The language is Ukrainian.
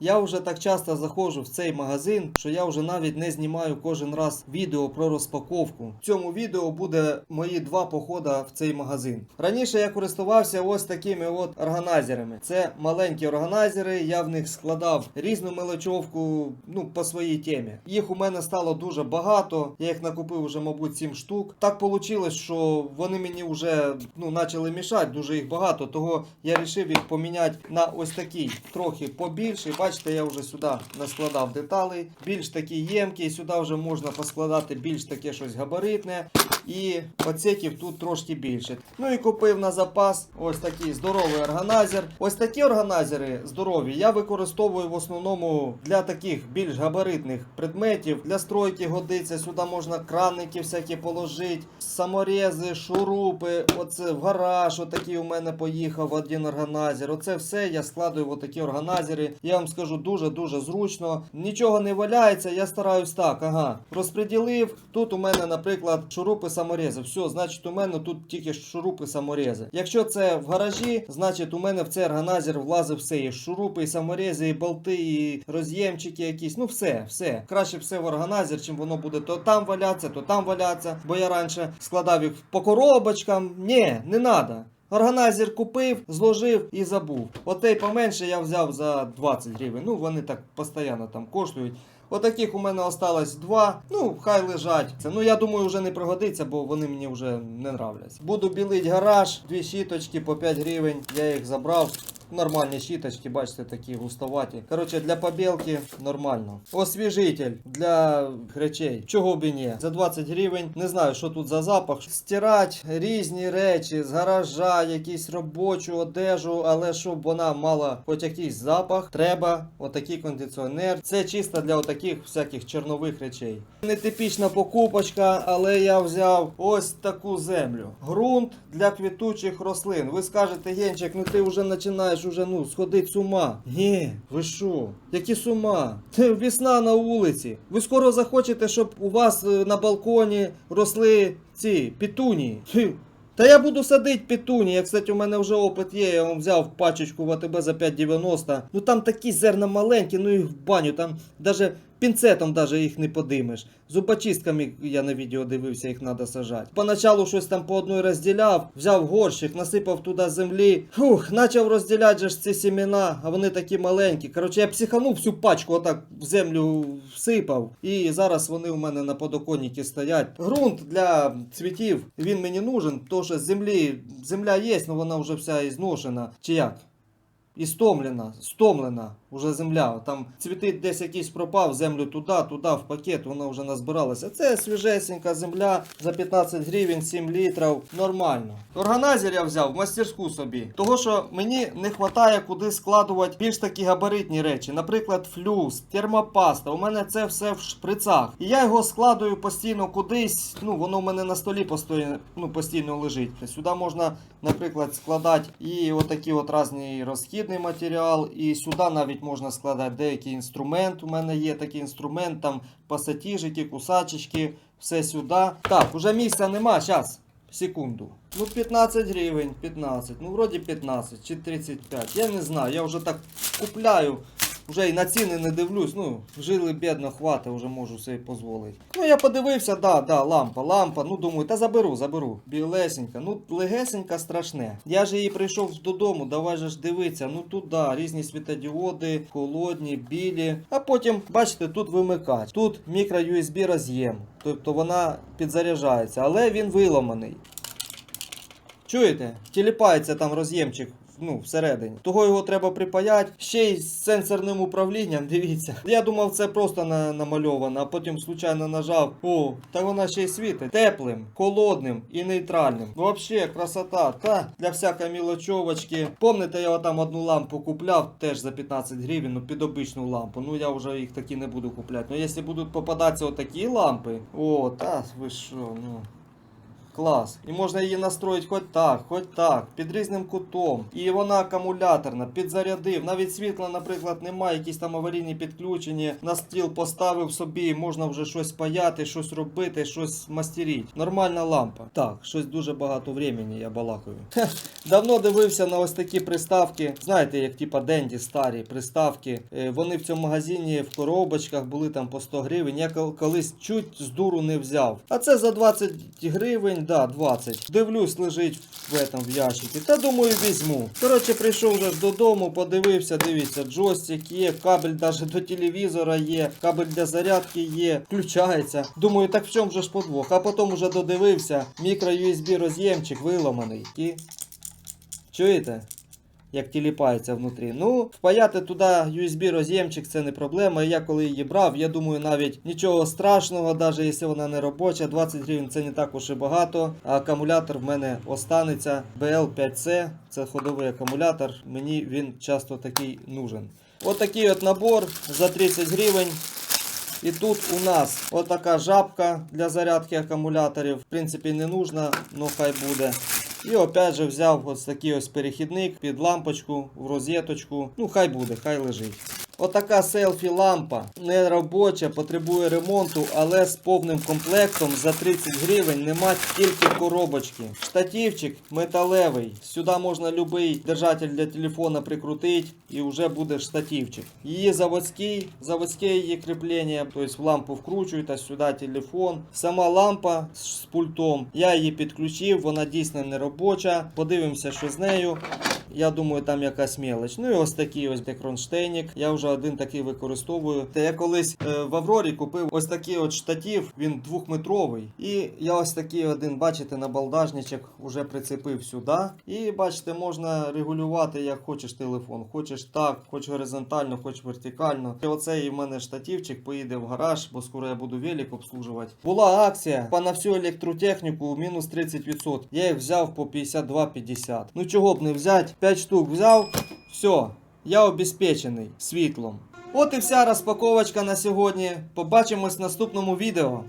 Я вже так часто заходжу в цей магазин, що я вже навіть не знімаю кожен раз відео про розпаковку. В цьому відео буде мої два походи в цей магазин. Раніше я користувався ось такими от органайзерами. Це маленькі органайзери, я в них складав різну мелочовку ну, по своїй темі. Їх у мене стало дуже багато. Я їх накупив вже, мабуть, 7 штук. Так вийшло, що вони мені вже ну, почали мішати, дуже їх багато. Того я вирішив їх поміняти на ось такий, трохи побільший. Бачите, я вже сюди наскладав деталей. Більш такий ємкий, сюди вже можна поскладати більш таке щось габаритне. І оцеків тут трошки більше. Ну і купив на запас ось такий здоровий органайзер. Ось такі органайзери здорові я використовую в основному для таких більш габаритних предметів. Для стройки годиться. Сюди можна краники всякі положити, саморези, шурупи. Оце в гараж. Отакий у мене поїхав один органайзер. Оце все я складую в отакі органайзери. Я вам скажу дуже-дуже зручно. Нічого не валяється. Я стараюсь так. Ага, розподілив. Тут у мене, наприклад, шурупи саморези. Все, значить, у мене тут тільки шурупи саморези. Якщо це в гаражі, значить у мене в цей органайзер влазив все. І шурупи, і саморези, і болти, і роз'ємчики якісь. Ну все, все. Краще все в органайзер, чим воно буде то там валятися, то там валятися. Бо я раніше складав їх по коробочкам. Ні, не треба. Органайзер купив, зложив і забув. Отей поменше я взяв за 20 гривень. Ну вони так постійно там коштують. Отаких у мене осталось два. Ну, хай лежать. Це, ну я думаю, вже не пригодиться, бо вони мені вже не нравляться. Буду білить гараж, дві щіточки по 5 гривень. Я їх забрав. Нормальні щіточки, бачите, такі густоваті. Коротше, для побілки нормально. Освіжитель для речей. Чого б і ні. За 20 гривень. Не знаю, що тут за запах. Стирать різні речі з гаража, якісь робочу одежу, але щоб вона мала хоч якийсь запах, треба отакий кондиціонер. Це чисто для отаких всяких чорнових речей. Нетипічна покупочка, але я взяв ось таку землю. Грунт для квітучих рослин. Ви скажете, Генчик, ну ти вже починаєш уже ну сходить з ума. Ні, ви що? Які з ума? Те весна на вулиці. Ви скоро захочете, щоб у вас е, на балконі росли ці пітуні. Та я буду садити петуні. Кстати, у мене вже опит є. Я вам взяв пачечку в АТБ за 5,90. Ну там такі зерна маленькі, ну їх в баню. Там даже пінцетом даже їх не подимеш. Зубочистками я на відео дивився, їх треба сажати. Поначалу щось там по одній розділяв, взяв горщик, насипав туди землі. Фух, почав розділяти же ж ці сімена, а вони такі маленькі. Коротше, я психанув всю пачку отак в землю всипав. І зараз вони у мене на подоконнику стоять. Грунт для цвітів він мені нужен, тому що землі земля є, але вона вже вся ізношена. Чи як? І стомлена, стомлена вже земля. Там цвіти десь якийсь пропав, землю туди, туди, в пакет, вона вже назбиралася. Це свіжесенька земля за 15 гривень, 7 літрів. Нормально. Органайзер я взяв в мастерську собі. Того, що мені не вистачає куди складувати більш такі габаритні речі. Наприклад, флюс, термопаста. У мене це все в шприцах. І я його складую постійно кудись. Ну, воно в мене на столі постійно, ну, постійно лежить. Сюди можна, наприклад, складати і отакі от різні розхідний матеріал, і сюди навіть можна складати деякий інструмент. У мене є такий інструмент, там пасатіжики, кусачечки, все сюди. Так, уже місця нема, зараз. Секунду. Ну, 15 гривень, 15. Ну, вроді 15 чи 35. Я не знаю, я вже так купляю. Вже і на ціни не дивлюсь, ну, жили бідно, хватить, вже можу собі дозволити. Ну, я подивився, да, да, лампа, лампа. Ну, думаю, та заберу, заберу. Білесенька. Ну, легесенька страшне. Я ж її прийшов додому, давай же ж дивитися. Ну тут да, різні світодіоди, холодні, білі. А потім, бачите, тут вимикач. Тут мікро USB роз'єм. Тобто вона підзаряджається, але він виламаний. Чуєте? Тіліпається там роз'ємчик. Ну, всередині. Того його треба припаяти. Ще й з сенсорним управлінням, дивіться. Я думав, це просто на, намальовано, а потім случайно нажав. О, та вона ще й світить. Теплим, холодним і нейтральним. Вообще, красота. Та для всякої мілочовочки. Помните, я там одну лампу купляв теж за 15 гривень, ну під обичну лампу. Ну я вже їх такі не буду купляти. Ну якщо будуть попадатися отакі лампи, о, та ви що, ну. Клас. І можна її настроїти хоч так, хоч так, під різним кутом. І вона акумуляторна, підзарядив. Навіть світла, наприклад, немає, якісь там аварійні підключення. На стіл поставив собі, можна вже щось паяти, щось робити, щось мастерити. Нормальна лампа. Так, щось дуже багато времени я балакаю. Давно дивився на ось такі приставки. Знаєте, як типа Денді старі приставки. Е, Вони в цьому магазині в коробочках були там по 100 гривень. Я колись чуть з дуру не взяв. А це за 20 гривень, да, 20. Дивлюсь, лежить в этом в ящику. Та думаю, візьму. Коротше, прийшов вже додому, подивився, дивіться, джойстик є, кабель навіть до телевізора є, кабель для зарядки є, включається. Думаю, так в чому же ж подвох? А потім вже додивився, мікро USB роз'ємчик виламаний. І чуєте? Як тіліпається внутрі. Ну, впаяти туди USB роз'ємчик це не проблема. Я коли її брав, я думаю, навіть нічого страшного, навіть якщо вона не робоча, 20 гривень це не так уж і багато. А акумулятор в мене останеться BL5C, це ходовий акумулятор. Мені він часто такий нужен. Отакий от набор за 30 гривень. І тут у нас отака жабка для зарядки акумуляторів. В принципі, не нужна, але хай буде. І опять же взяв ось такий ось перехідник під лампочку в розеточку. Ну, хай буде, хай лежить. Отака селфі лампа не робоча, потребує ремонту, але з повним комплектом за 30 гривень нема тільки коробочки. Штативчик металевий. Сюди можна будь-який держатель для телефона прикрутити і вже буде штативчик. Її заводський, заводське її кріплення, тобто в лампу вкручують, а сюди телефон. Сама лампа з пультом. Я її підключив, вона дійсно не робоча. Подивимося, що з нею. Я думаю, там якась мелоч. Ну і ось такий ось кронштейник. Я вже один такий використовую. Та я колись е, в Аврорі купив ось такий от штатив, він двохметровий. І я ось такий один, бачите, на балдажничок вже прицепив сюди. І бачите, можна регулювати як хочеш телефон. Хочеш так, хоч горизонтально, хоч вертикально. І оцей в мене штативчик поїде в гараж, бо скоро я буду велик обслужувати. Була акція по на всю електротехніку мінус 30%. Я їх взяв по 52,50. Ну чого б не взяти? 5 штук взяв, все, я обезпечений світлом. От і вся розпаковочка на сьогодні. Побачимось в наступному відео.